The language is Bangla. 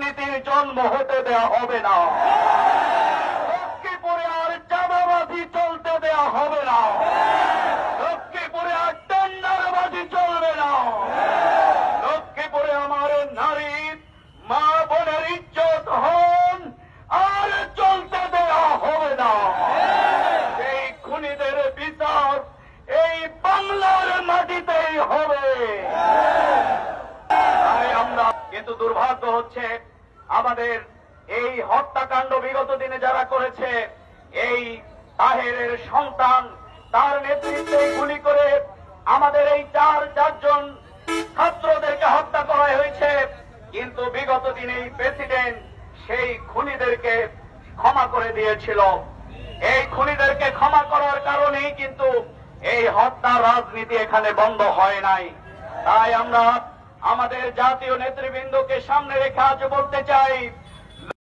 রাজনীতির জন্ম হতে দেওয়া হবে না। লক্ষ্মীপুরে আর চাঁদাবাজি চলতে দেওয়া হবে না। লক্ষ্মীপুরে আর টেন্ডারবাজি চলবে না। লক্ষ্মীপুরে আমার নারী, মা বোনের ইজ্জত হন, আর চলতে দেওয়া হবে না। এই খুনিদের বিচার এই বাংলার মাটিতেই হবে। কিন্তু দুর্ভাগ্য হচ্ছে আমাদের এই হত্যাকাণ্ড বিগত দিনে যারা করেছে, এই তাহেরের সন্তান তার নেতৃত্বে গুলি করে আমাদের এই চার চারজন ছাত্রদেরকে হত্যা করা হয়েছে। কিন্তু বিগত দিনে এই প্রেসিডেন্ট সেই খুনিদেরকে ক্ষমা করে দিয়েছিল। এই খুনিদেরকে ক্ষমা করার কারণেই কিন্তু এই হত্যা রাজনীতি এখানে বন্ধ হয় নাই। তাই আমরা আমাদের জাতীয় নেতৃবৃন্দকে সামনে রেখে আজ বলতে চাই